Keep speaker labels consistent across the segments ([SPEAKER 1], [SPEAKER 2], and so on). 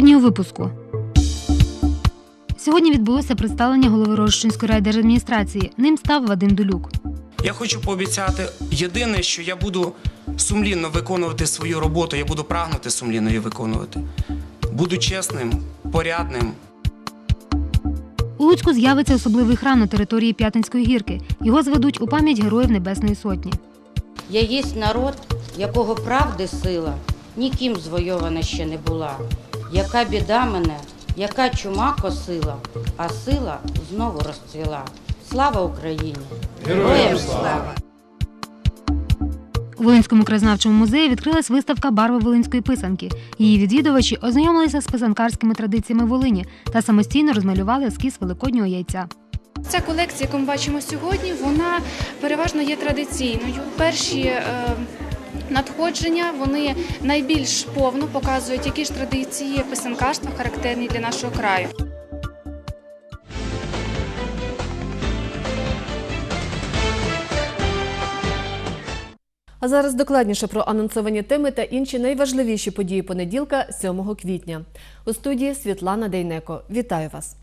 [SPEAKER 1] Сьогодні у випуску. Сьогодні відбулося представлення голови Рожищенської райдержадміністрації. Ним став Вадим Дулюк.
[SPEAKER 2] Я хочу пообіцяти єдине, що я буду сумлінно виконувати свою роботу, я буду прагнути сумлінно її виконувати. Буду чесним, порядним.
[SPEAKER 1] У Луцьку з'явиться особливий храм на території П'ятинської гірки. Його зведуть у пам'ять героїв Небесної Сотні.
[SPEAKER 3] Я єсть народ, якого правди сила ніким звойована ще не була. Яка біда мене, яка чума косила, а сила знову розцвіла. Слава Україні! Героям слава!
[SPEAKER 1] У Волинському краєзнавчому музеї відкрилась виставка Барви Волинської писанки. Її відвідувачі ознайомилися з писанкарськими традиціями Волині та самостійно розмалювали ескіз великоднього яйця.
[SPEAKER 4] Ця колекція, яку ми бачимо сьогодні, вона переважно є традиційною. Перші е, надходження вони найбільш повно показують, які ж традиції писанкарства характерні для нашого краю.
[SPEAKER 5] А зараз докладніше про анонсовані теми та інші найважливіші події понеділка, 7 квітня. У студії Світлана Дейнеко. Вітаю вас.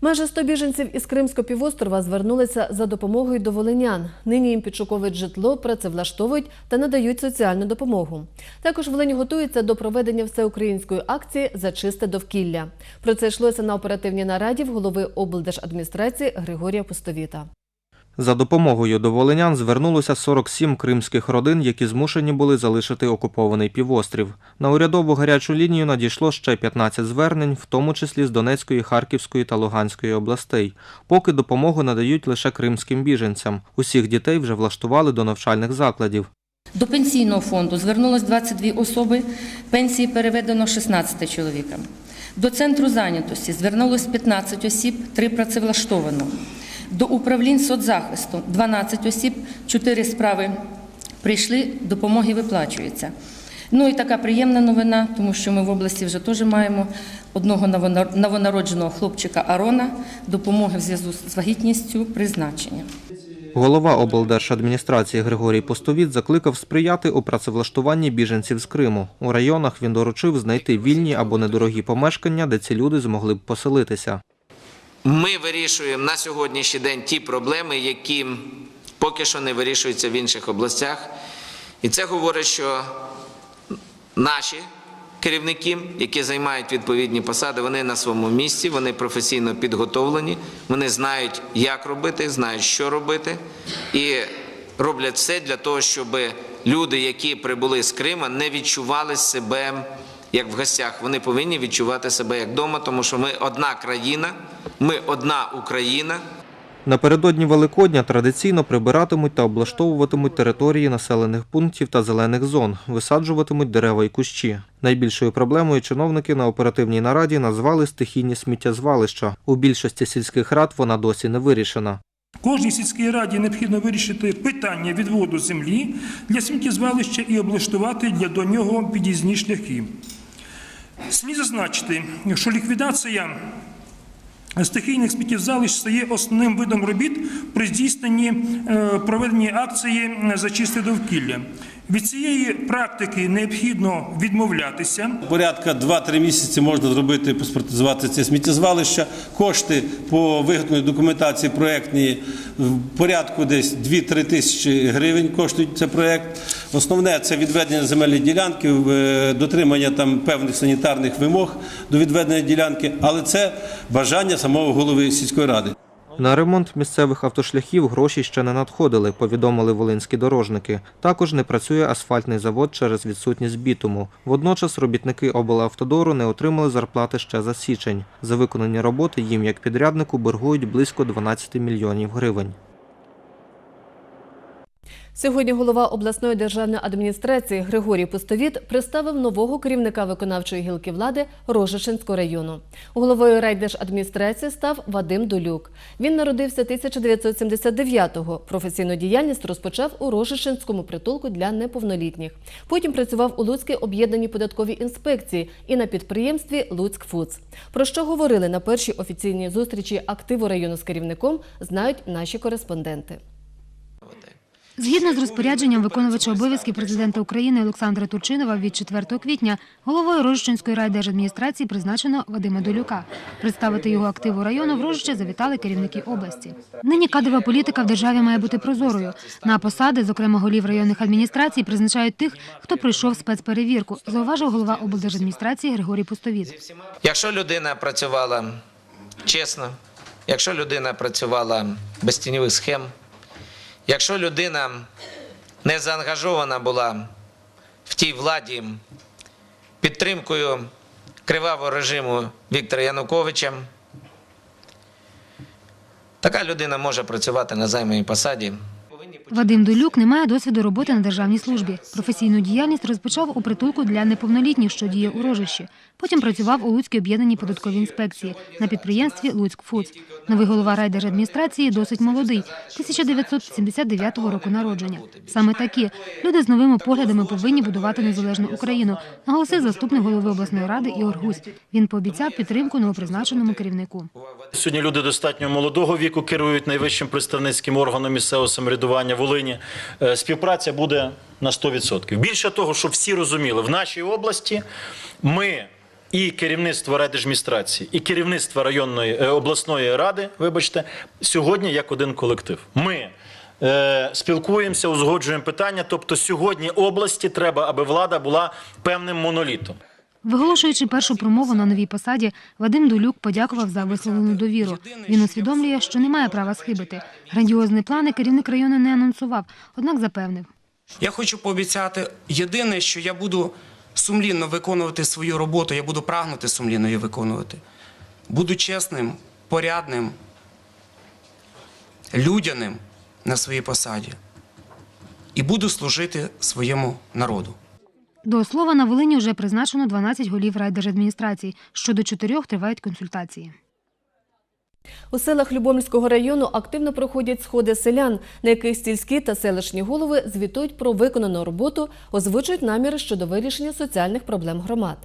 [SPEAKER 5] Майже 100 біженців із Кримського півострова звернулися за допомогою до волинян. Нині їм підшуковують житло, працевлаштовують та надають соціальну допомогу. Також Волині готується до проведення всеукраїнської акції за чисте довкілля. Про це йшлося на оперативній нараді в голови облдержадміністрації Григорія Пустовіта.
[SPEAKER 6] За допомогою до звернулося 47 кримських родин, які змушені були залишити окупований півострів. На урядову гарячу лінію надійшло ще 15 звернень, в тому числі з Донецької, Харківської та Луганської областей. Поки допомогу надають лише кримським біженцям. Усіх дітей вже влаштували до навчальних закладів.
[SPEAKER 7] До пенсійного фонду звернулось 22 особи, пенсії переведено 16 чоловікам. До центру зайнятості звернулось 15 осіб, 3 працевлаштовано. До управлінь соцзахисту 12 осіб, 4 справи прийшли, допомоги виплачуються. Ну і така приємна новина, тому що ми в області вже теж маємо одного новонародженого хлопчика Арона, допомоги в зв'язку з вагітністю призначення.
[SPEAKER 6] Голова облдержадміністрації Григорій Постовіт закликав сприяти у працевлаштуванні біженців з Криму. У районах він доручив знайти вільні або недорогі помешкання, де ці люди змогли б поселитися.
[SPEAKER 8] Ми вирішуємо на сьогоднішній день ті проблеми, які поки що не вирішуються в інших областях. І це говорить, що наші керівники, які займають відповідні посади, вони на своєму місці, вони професійно підготовлені, вони знають, як робити, знають, що робити, і роблять все для того, щоб люди, які прибули з Крима, не відчували себе як в гостях. Вони повинні відчувати себе як вдома, тому що ми одна країна, ми одна Україна.
[SPEAKER 6] Напередодні Великодня традиційно прибиратимуть та облаштовуватимуть території населених пунктів та зелених зон, висаджуватимуть дерева і кущі. Найбільшою проблемою чиновники на оперативній нараді назвали стихійні сміттєзвалища. У більшості сільських рад вона досі не вирішена.
[SPEAKER 9] Кожній сільській раді необхідно вирішити питання відводу землі для сміттєзвалища і облаштувати для до нього під'їзні шляхи. Слід зазначити, що ліквідація стихійних сміттєзвалищ стає основним видом робіт при здійсненні е, проведенні акції за чисте довкілля. Від цієї практики необхідно відмовлятися.
[SPEAKER 10] Порядка 2-3 місяці можна зробити, паспортизувати це сміттєзвалище. Кошти по виготовленню документації проєктні в порядку десь 2-3 тисячі гривень коштує цей проєкт. Основне це відведення земельної ділянки, е, дотримання там певних санітарних вимог до відведення ділянки, але це бажання самого голови сільської ради.
[SPEAKER 6] На ремонт місцевих автошляхів гроші ще не надходили, повідомили волинські дорожники. Також не працює асфальтний завод через відсутність бітуму. Водночас робітники облавтодору не отримали зарплати ще за січень. За виконані роботи їм як підряднику боргують близько 12 мільйонів гривень.
[SPEAKER 5] Сьогодні голова обласної державної адміністрації Григорій Пустовіт представив нового керівника виконавчої гілки влади Рожичинського району. Головою райдержадміністрації став Вадим Долюк. Він народився 1979-го. Професійну діяльність розпочав у Рожичинському притулку для неповнолітніх. Потім працював у Луцькій об'єднаній податковій інспекції і на підприємстві Луцьк Фудс. Про що говорили на першій офіційній зустрічі активу району з керівником, знають наші кореспонденти.
[SPEAKER 1] Згідно з розпорядженням виконувача обов'язків президента України Олександра Турчинова від 4 квітня головою Рожищенської райдержадміністрації призначено Вадима Долюка. Представити його активу району в Рожище завітали керівники області. Нині кадрова політика в державі має бути прозорою. На посади, зокрема голів районних адміністрацій, призначають тих, хто пройшов спецперевірку, зауважив голова облдержадміністрації Григорій Пустовіт.
[SPEAKER 8] Якщо людина працювала чесно, якщо людина працювала без тіньових схем, якщо людина не заангажована була в тій владі підтримкою кривавого режиму Віктора Януковича, така людина може працювати на займаній посаді.
[SPEAKER 1] Вадим Долюк не має досвіду роботи на державній службі. Професійну діяльність розпочав у притулку для неповнолітніх, що діє у Рожищі. Потім працював у Луцькій об'єднаній податковій інспекції на підприємстві Луцьк Фудс. Новий голова райдержадміністрації досить молодий, 1979 року народження. Саме такі люди з новими поглядами повинні будувати незалежну Україну, наголосив заступник голови обласної ради Ігор Гусь. Він пообіцяв підтримку новопризначеному керівнику.
[SPEAKER 11] Сьогодні люди достатньо молодого віку керують найвищим представницьким органом місцевого самоврядування Волині. Е, Співпраця буде на 100%. Більше того, щоб всі розуміли, в нашій області ми і керівництво райдержадміністрації, і керівництво районної е, обласної ради, вибачте, сьогодні як один колектив. Ми е, спілкуємося, узгоджуємо питання. Тобто сьогодні області треба, аби влада була певним монолітом.
[SPEAKER 1] Виголошуючи першу промову на новій посаді, Вадим Долюк подякував за висловлену довіру. Він усвідомлює, що не має права схибити. Грандіозні плани керівник району не анонсував, однак запевнив.
[SPEAKER 2] Я хочу пообіцяти єдине, що я буду сумлінно виконувати свою роботу, я буду прагнути сумлінно її виконувати. Буду чесним, порядним, людяним на своїй посаді. І буду служити своєму народу.
[SPEAKER 1] До слова, на Волині вже призначено 12 голів райдержадміністрацій. Щодо чотирьох тривають консультації.
[SPEAKER 5] У селах Любомльського району активно проходять сходи селян, на яких сільські та селищні голови звітують про виконану роботу, озвучують наміри щодо вирішення соціальних проблем громад.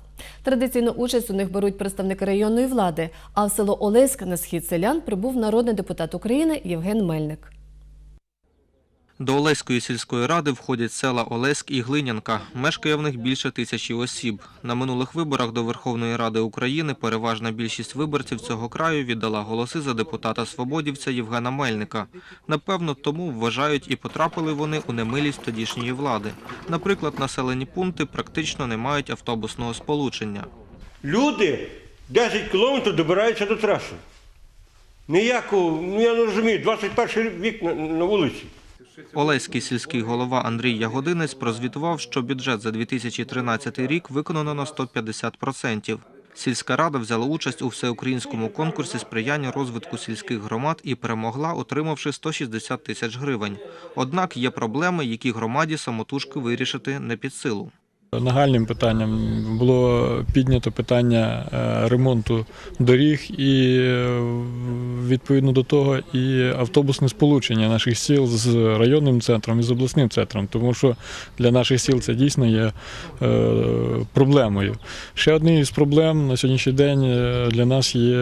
[SPEAKER 5] Традиційну участь у них беруть представники районної влади, а в село Олеськ на схід селян прибув народний депутат України Євген Мельник.
[SPEAKER 6] До Олеської сільської ради входять села Олеськ і Глинянка. Мешкає в них більше тисячі осіб. На минулих виборах до Верховної Ради України переважна більшість виборців цього краю віддала голоси за депутата свободівця Євгена Мельника. Напевно, тому вважають і потрапили вони у немилість тодішньої влади. Наприклад, населені пункти практично не мають автобусного сполучення.
[SPEAKER 12] Люди 10 кілометрів добираються до траси. Ніякого, ну я не розумію, 21 вік на, на вулиці.
[SPEAKER 6] Олеський сільський голова Андрій Ягодинець прозвітував, що бюджет за 2013 рік виконано на 150%. Сільська рада взяла участь у всеукраїнському конкурсі сприяння розвитку сільських громад і перемогла, отримавши 160 тисяч гривень. Однак є проблеми, які громаді самотужки вирішити не під силу.
[SPEAKER 13] Нагальним питанням було піднято питання е, ремонту доріг і е, відповідно до того і автобусне сполучення наших сіл з районним центром і з обласним центром, тому що для наших сіл це дійсно є е, проблемою. Ще однією із проблем на сьогоднішній день для нас є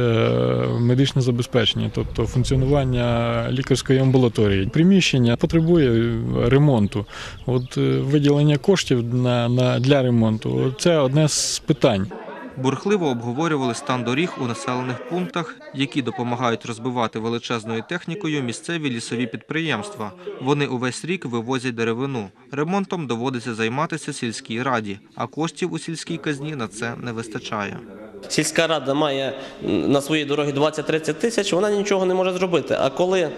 [SPEAKER 13] медичне забезпечення, тобто функціонування лікарської амбулаторії. Приміщення потребує ремонту. От виділення коштів на, на для ремонту це одне з питань.
[SPEAKER 6] Бурхливо обговорювали стан доріг у населених пунктах, які допомагають розбивати величезною технікою місцеві лісові підприємства. Вони увесь рік вивозять деревину. Ремонтом доводиться займатися сільській раді, а коштів у сільській казні на це не вистачає.
[SPEAKER 14] Сільська рада має на своїй дорогі 20-30 тисяч, вона нічого не може зробити. А коли,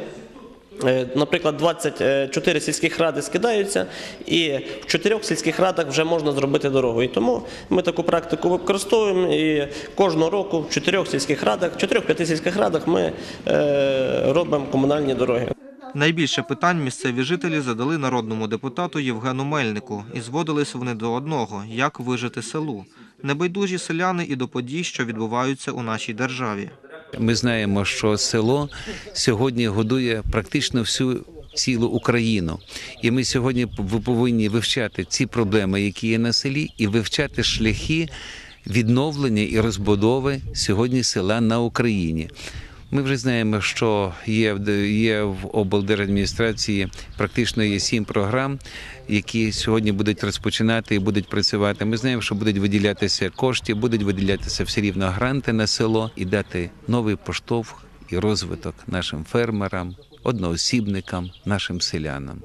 [SPEAKER 14] наприклад, 24 сільських ради скидаються, і в чотирьох сільських радах вже можна зробити дорогу. І тому ми таку практику використовуємо. І кожного року в чотирьох сільських радах, чотирьох-п'яти сільських радах ми е, робимо комунальні дороги.
[SPEAKER 6] Найбільше питань місцеві жителі задали народному депутату Євгену Мельнику, і зводились вони до одного – як вижити селу. Небайдужі селяни і до подій, що відбуваються у нашій державі.
[SPEAKER 15] Ми знаємо, що село сьогодні годує практично всю цілу Україну. І ми сьогодні повинні вивчати ці проблеми, які є на селі, і вивчати шляхи відновлення і розбудови сьогодні села на Україні. Ми вже знаємо, що є, є в облдержадміністрації практично є сім програм, які сьогодні будуть розпочинати і будуть працювати. Ми знаємо, що будуть виділятися кошти, будуть виділятися все рівно гранти на село і дати новий поштовх і розвиток нашим фермерам, одноосібникам, нашим селянам.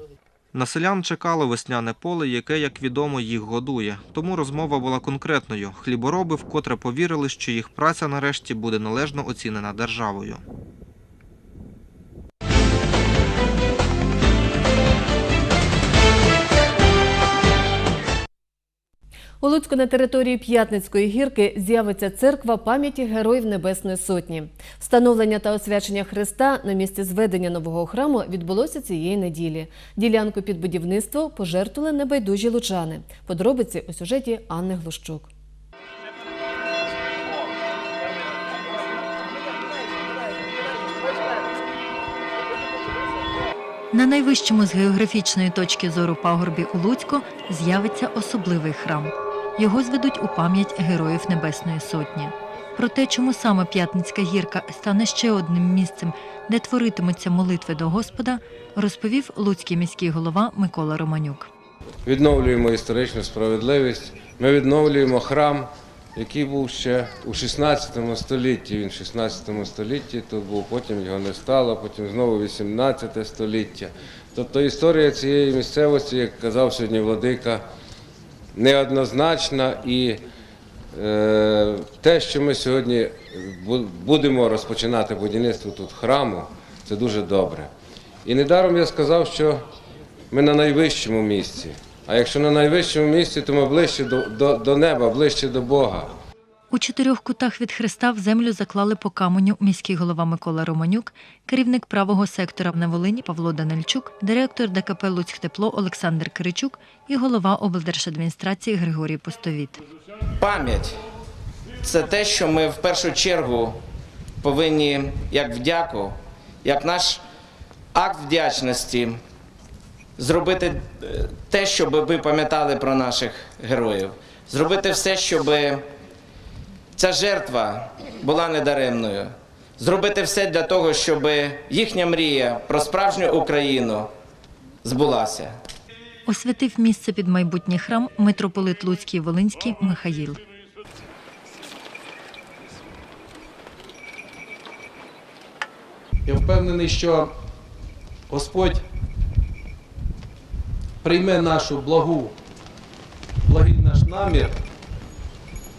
[SPEAKER 6] На селян чекало весняне поле, яке, як відомо, їх годує. Тому розмова була конкретною. Хлібороби вкотре повірили, що їх праця нарешті буде належно оцінена державою.
[SPEAKER 5] У Луцьку на території П'ятницької гірки з'явиться церква пам'яті Героїв Небесної Сотні. Встановлення та освячення Христа на місці зведення нового храму відбулося цієї неділі. Ділянку під будівництво пожертвували небайдужі лучани. Подробиці у сюжеті Анни Глущук.
[SPEAKER 16] На найвищому з географічної точки зору пагорбі у Луцьку з'явиться особливий храм. Його зведуть у пам'ять героїв Небесної Сотні. Про те, чому саме П'ятницька гірка стане ще одним місцем, де творитимуться молитви до Господа, розповів луцький міський голова Микола Романюк.
[SPEAKER 17] відновлюємо історичну справедливість. Ми відновлюємо храм, який був ще у 16 столітті. Він в 16 столітті тут був, потім його не стало, потім знову 18 століття. Тобто історія цієї місцевості, як казав сьогодні Владика, неоднозначна і е, те, що ми сьогодні будемо розпочинати будівництво тут храму, це дуже добре. І недаром я сказав, що ми на найвищому місці. А якщо на найвищому місці, то ми ближче до, до, до неба, ближче до Бога.
[SPEAKER 16] У чотирьох кутах від Христа в землю заклали по каменю міський голова Микола Романюк, керівник правого сектора на Волині Павло Данильчук, директор ДКП Луцьктепло Олександр Киричук і голова облдержадміністрації Григорій Пустовіт.
[SPEAKER 8] Пам'ять це те, що ми в першу чергу повинні, як вдяку, як наш акт вдячності, зробити е, те, щоб ви пам'ятали про наших героїв, зробити все, щоб ця жертва була недаремною, зробити все для того, щоб їхня мрія про справжню Україну збулася.
[SPEAKER 16] Освятив місце під майбутній храм митрополит Луцький Волинський Михаїл.
[SPEAKER 18] Я впевнений, що Господь прийме нашу благу, благий наш намір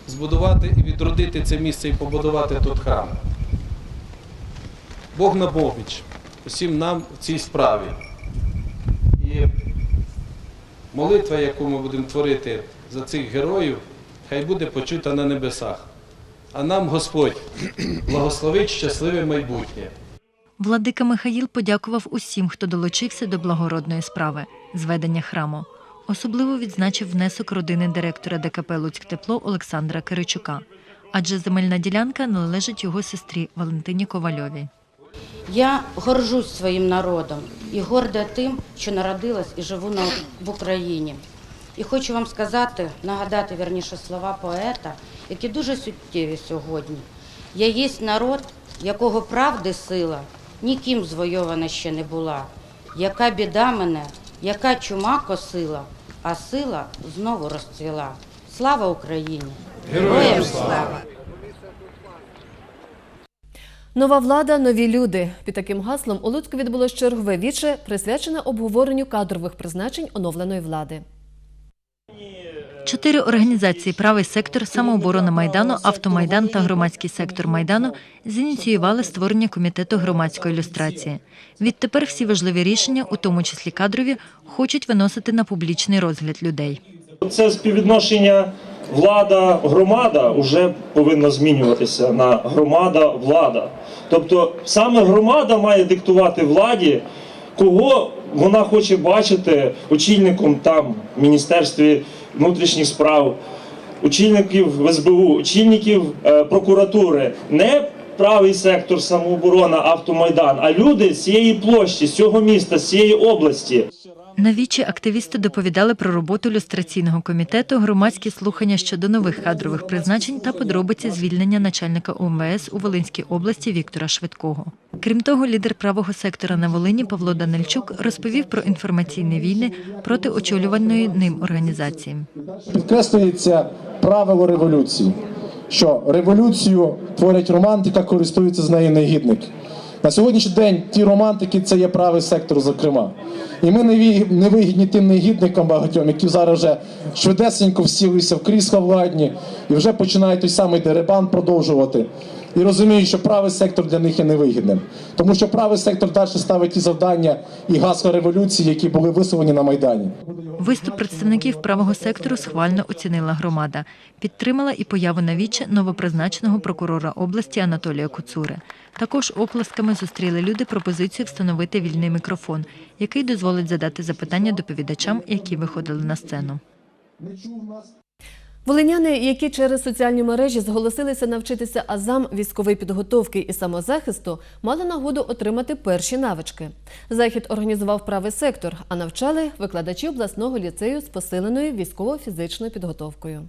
[SPEAKER 18] збудувати і відродити це місце і побудувати тут храм. Бог на Богвіч усім нам в цій справі. І молитва, яку ми будемо творити за цих героїв, хай буде почута на небесах. А нам Господь благословить щасливе майбутнє.
[SPEAKER 16] Владика Михаїл подякував усім, хто долучився до благородної справи зведення храму. Особливо відзначив внесок родини директора ДКП Луцьктепло Олександра Киричука, адже земельна ділянка належить його сестрі Валентині Ковальовій.
[SPEAKER 3] Я горжусь своїм народом і горда тим, що народилась і живу в Україні. І хочу вам сказати, нагадати вірніше слова поета, які дуже суттєві сьогодні. Я єсть народ, якого правди сила ніким звойована ще не була. Яка біда мене, яка чума косила, а сила знову розцвіла. Слава Україні! Героям слава!
[SPEAKER 5] Нова влада, нові люди. Під таким гаслом у Луцьку відбулось чергове віче, присвячене обговоренню кадрових призначень оновленої влади.
[SPEAKER 16] Чотири організації Правий сектор, самооборона Майдану, Автомайдан та громадський сектор Майдану зініціювали створення комітету громадської ілюстрації. Відтепер всі важливі рішення, у тому числі кадрові, хочуть виносити на публічний розгляд людей.
[SPEAKER 19] Це співвідношення влада-громада вже повинно змінюватися на громада-влада. Тобто саме громада має диктувати владі, кого вона хоче бачити очільником там в Міністерстві внутрішніх справ, очільників СБУ, очільників е, прокуратури. Не правий сектор самооборона, автомайдан, а люди з цієї площі, з цього міста, з цієї області.
[SPEAKER 16] На вічі активісти доповідали про роботу люстраційного комітету, громадські слухання щодо нових кадрових призначень та подробиці звільнення начальника УМВС у Волинській області Віктора Швидкого. Крім того, лідер правого сектора на Волині Павло Данильчук розповів про інформаційні війни проти очолюваної ним організації.
[SPEAKER 20] Підкреслюється правило революції, що революцію творять романтика, користуються з нею негідники. На сьогоднішній день ті романтики це є правий сектор, зокрема. І ми не вигідні тим негідникам багатьом, які зараз вже швидесенько всілися в крісла владні і вже починають той самий деребан продовжувати. І розуміють, що правий сектор для них є невигідним. Тому що правий сектор далі ставить ті завдання і гасла революції, які були висловлені на Майдані.
[SPEAKER 16] Виступ представників правого сектору схвально оцінила громада. Підтримала і появу на віче новопризначеного прокурора області Анатолія Куцури. Також оплесками зустріли люди пропозицію встановити вільний мікрофон, який дозволить задати запитання доповідачам, які виходили на сцену.
[SPEAKER 5] Волиняни, які через соціальні мережі зголосилися навчитися азам військової підготовки і самозахисту, мали нагоду отримати перші навички. Захід організував правий сектор, а навчали викладачі обласного ліцею з посиленою військово-фізичною підготовкою.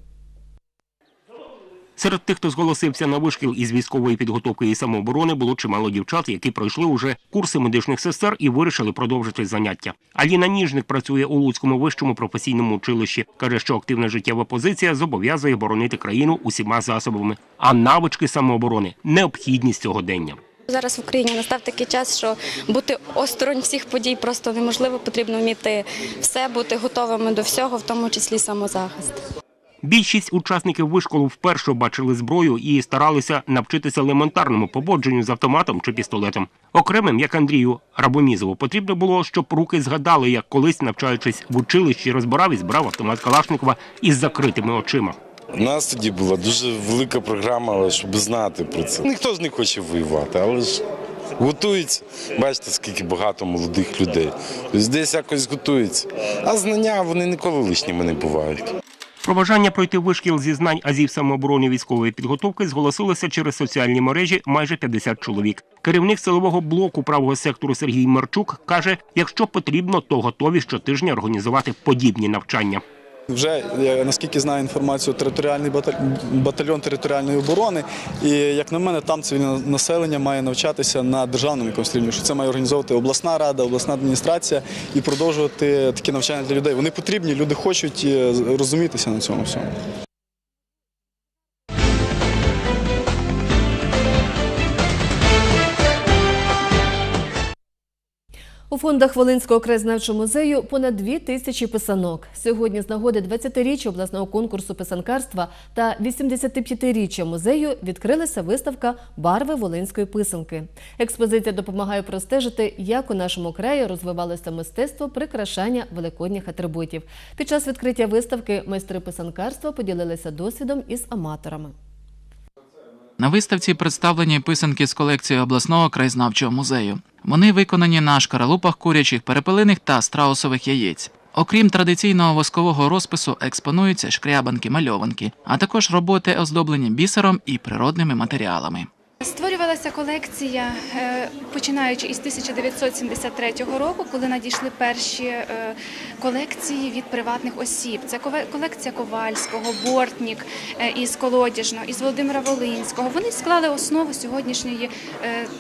[SPEAKER 21] Серед тих, хто зголосився на вишкіл із військової підготовки і самооборони, було чимало дівчат, які пройшли уже курси медичних сестер і вирішили продовжити заняття. Аліна Ніжник працює у Луцькому вищому професійному училищі. каже, що активна життєва позиція зобов'язує боронити країну усіма засобами. А навички самооборони необхідність сьогодення.
[SPEAKER 22] Зараз в Україні настав такий час, що бути осторонь всіх подій просто неможливо. Потрібно вміти все, бути готовими до всього, в тому числі самозахист.
[SPEAKER 21] Більшість учасників вишколу вперше бачили зброю і старалися навчитися елементарному поводженню з автоматом чи пістолетом. Окремим, як Андрію Рабомізову, потрібно було, щоб руки згадали, як колись, навчаючись в училищі, розбирав і збирав автомат Калашникова із закритими очима.
[SPEAKER 23] У нас тоді була дуже велика програма, щоб знати про це. Ніхто ж не хоче воювати, але ж готуються. Бачите, скільки багато молодих людей. Тобто десь якось готуються. А знання вони ніколи лишніми не бувають.
[SPEAKER 21] Про бажання пройти вишкіл зі знань азів самооборони військової підготовки зголосилося через соціальні мережі майже 50 чоловік. Керівник силового блоку правого сектору Сергій Марчук каже, якщо потрібно, то готові щотижня організувати подібні навчання.
[SPEAKER 24] Вже наскільки знаю інформацію, територіальний баталь- батальйон територіальної оборони. І як на мене, там цивільне населення має навчатися на державному якомусь рівні, що це має організовувати обласна рада, обласна адміністрація і продовжувати такі навчання для людей. Вони потрібні, люди хочуть е, розумітися на цьому всьому.
[SPEAKER 5] У фондах Волинського краєзнавчого музею понад дві тисячі писанок. Сьогодні з нагоди 20-річчя обласного конкурсу писанкарства та 85-річчя музею відкрилася виставка Барви волинської писанки. Експозиція допомагає простежити, як у нашому краї розвивалося мистецтво прикрашання великодніх атрибутів. Під час відкриття виставки майстри писанкарства поділилися досвідом із аматорами.
[SPEAKER 25] На виставці представлені писанки з колекції обласного краєзнавчого музею. Вони виконані на шкаралупах курячих перепелиних та страусових яєць. Окрім традиційного воскового розпису, експонуються шкрябанки, мальованки, а також роботи оздоблені бісером і природними матеріалами.
[SPEAKER 4] Створювалася колекція, е, починаючи із 1973 року, коли надійшли перші е, колекції від приватних осіб. Це колекція Ковальського, Бортнік е, із Колодяжного, із Володимира Волинського. Вони склали основу сьогоднішньої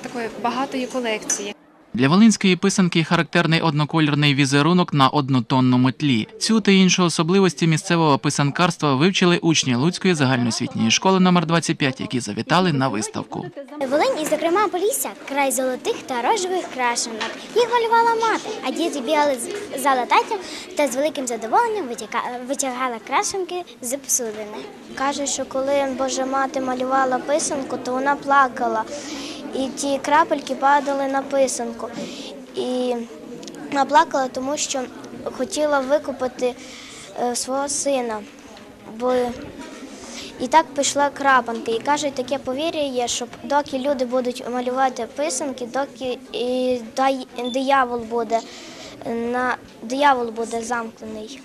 [SPEAKER 4] такої багатої колекції.
[SPEAKER 25] Для волинської писанки характерний однокольорний візерунок на однотонному тлі. Цю та інші особливості місцевого писанкарства вивчили учні Луцької загальноосвітньої школи номер 25, які завітали на виставку.
[SPEAKER 26] Волинь, і зокрема Полісся, край золотих та рожевих крашенок. Їх малювала мати, а діти бігали з- за лататтям та з великим задоволенням витягали крашенки з посудини. Каже, що коли Божа мати малювала писанку, то вона плакала. І ті крапельки падали на писанку. І вона плакала, тому що хотіла викупити е, свого сина. Бо і так пішла крапанки. І кажуть, таке повір'я є, що доки люди будуть малювати писанки, доки і диявол буде на диявол буде замкнений.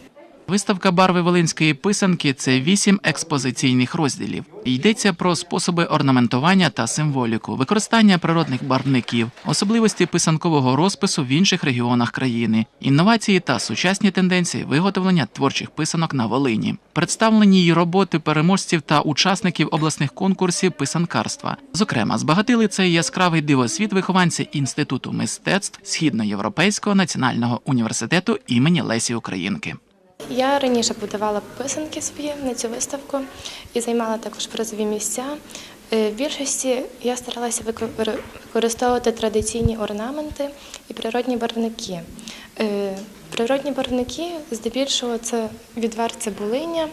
[SPEAKER 25] Виставка барви волинської писанки це вісім експозиційних розділів. Йдеться про способи орнаментування та символіку, використання природних барвників, особливості писанкового розпису в інших регіонах країни, інновації та сучасні тенденції виготовлення творчих писанок на Волині, представлені її роботи переможців та учасників обласних конкурсів писанкарства. Зокрема, збагатили цей яскравий дивосвіт вихованці інституту мистецтв Східноєвропейського національного університету імені Лесі Українки.
[SPEAKER 27] Я раніше подавала писанки свої на цю виставку і займала також призові місця. Е, В більшості я старалася використовувати традиційні орнаменти і природні барвники. Е, Природні барвники здебільшого це відвар цибулиня,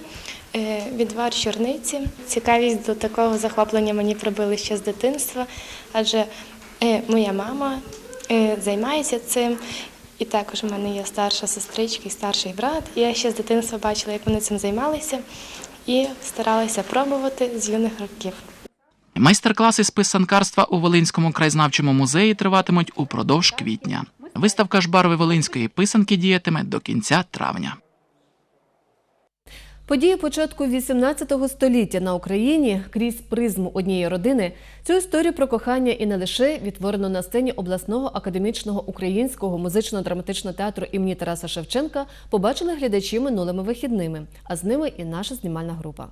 [SPEAKER 27] е, відвар чорниці. Цікавість до такого захоплення мені прибили ще з дитинства, адже моя мама займається цим. І також в мене є старша сестричка і старший брат. Я ще з дитинства бачила, як вони цим займалися, і старалася пробувати з юних років.
[SPEAKER 25] Майстер-класи з писанкарства у Волинському краєзнавчому музеї триватимуть упродовж квітня. Виставка ж барви волинської писанки діятиме до кінця травня.
[SPEAKER 5] Події початку 18 століття на Україні крізь призму однієї родини цю історію про кохання і не лише відтворено на сцені обласного академічного українського музично-драматичного театру імені Тараса Шевченка побачили глядачі минулими вихідними, а з ними і наша знімальна група.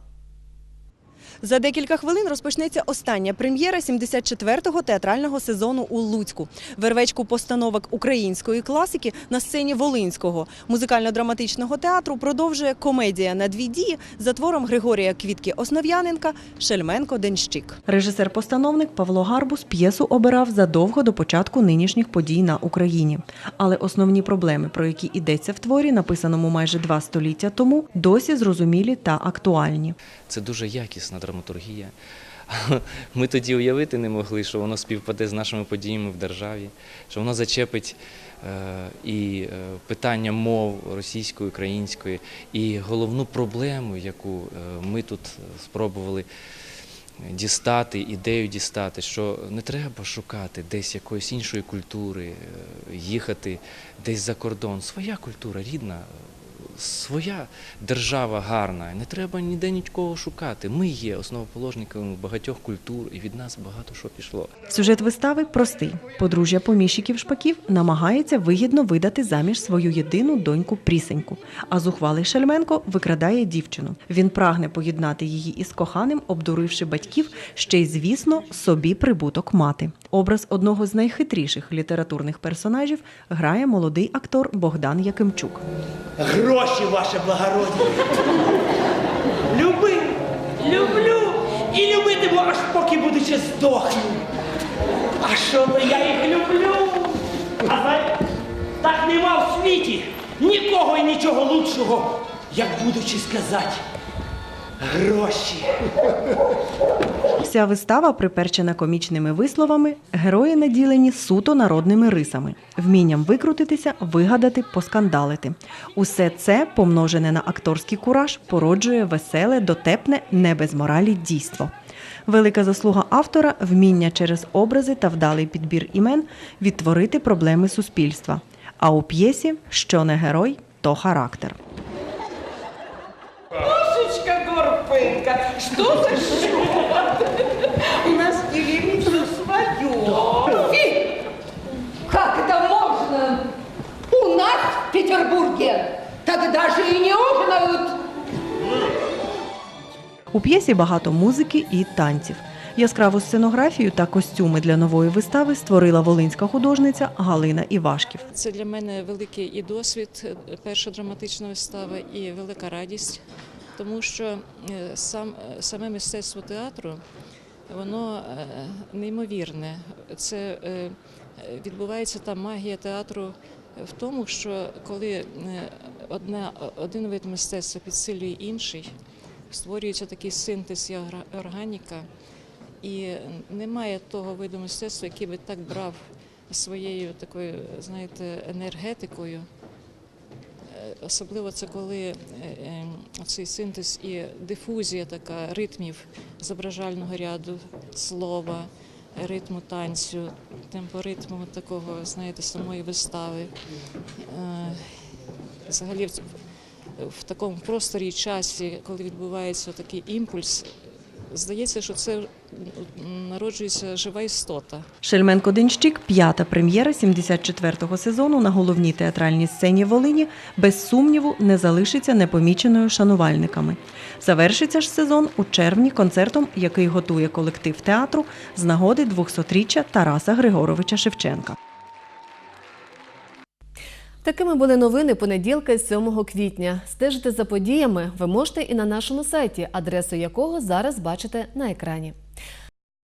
[SPEAKER 28] За декілька хвилин розпочнеться остання прем'єра 74-го театрального сезону у Луцьку. Вервечку постановок української класики на сцені Волинського музикально-драматичного театру продовжує комедія на дві дії за твором Григорія Квітки Основ'яненка Шельменко Денщик. Режисер-постановник Павло Гарбус п'єсу обирав задовго до початку нинішніх подій на Україні. Але основні проблеми, про які йдеться в творі, написаному майже два століття тому, досі зрозумілі та актуальні.
[SPEAKER 29] Це дуже якісна драматургія. Ми тоді уявити не могли, що воно співпаде з нашими подіями в державі, що воно зачепить е, і е, питання мов російської, української, і головну проблему, яку е, ми тут спробували дістати, ідею дістати, що не треба шукати десь якоїсь іншої культури, їхати десь за кордон. Своя культура рідна, своя держава гарна. Не треба ніде нікого шукати. Ми є основоположниками багатьох культур, і від нас багато що пішло.
[SPEAKER 28] Сюжет вистави простий. Подружжя поміщиків-шпаків намагається вигідно видати заміж свою єдину доньку Прісеньку, а зухвалий Шельменко викрадає дівчину. Він прагне поєднати її із коханим, обдуривши батьків, ще й, звісно, собі прибуток мати. Образ одного з найхитріших літературних персонажів грає молодий актор Богдан Якимчук.
[SPEAKER 30] Гроші, ваше благородні. Люби, люблю і любитиму, аж поки будучи здохну. А що то я їх люблю? А знаєте, так нема в світі нікого і нічого лучшого, як будучи сказати. Гроші.
[SPEAKER 28] Вся вистава приперчена комічними висловами, герої наділені суто народними рисами, вмінням викрутитися, вигадати, поскандалити. Усе це, помножене на акторський кураж, породжує веселе, дотепне, не без моралі дійство. Велика заслуга автора вміння через образи та вдалий підбір імен відтворити проблеми суспільства. А у п'єсі, що не герой, то характер.
[SPEAKER 30] Кошечка что за счет? У нас делили все свое.
[SPEAKER 31] Фи! Как это можно? У нас в Петербурге так даже и не ужинают.
[SPEAKER 28] У п'єсі багато музики і танців. Яскраву сценографію та костюми для нової вистави створила волинська художниця Галина Івашків.
[SPEAKER 32] Це для мене великий і досвід, перша драматична вистава, і велика радість, тому що е, сам, е, саме мистецтво театру воно е, неймовірне. Це відбувається там магія театру в тому, що коли одна, один вид мистецтва підсилює інший, створюється такий синтез і органіка. І немає того виду мистецтва, який би так брав своєю такою, знаєте, енергетикою. Особливо це коли е, е, цей синтез і дифузія така ритмів зображального ряду, слова, ритму танцю, темпоритму такого, знаєте, самої вистави. Е, Взагалі в такому просторі часі, коли відбувається такий імпульс, здається, що це народжується жива істота.
[SPEAKER 28] Шельменко Денщик п'ята прем'єра 74-го сезону на головній театральній сцені Волині без сумніву не залишиться непоміченою шанувальниками. Завершиться ж сезон у червні концертом, який готує колектив театру з нагоди 200-річчя Тараса Григоровича Шевченка.
[SPEAKER 5] Такими були новини понеділка 7 квітня. Стежити за подіями ви можете і на нашому сайті, адресу якого зараз бачите на екрані.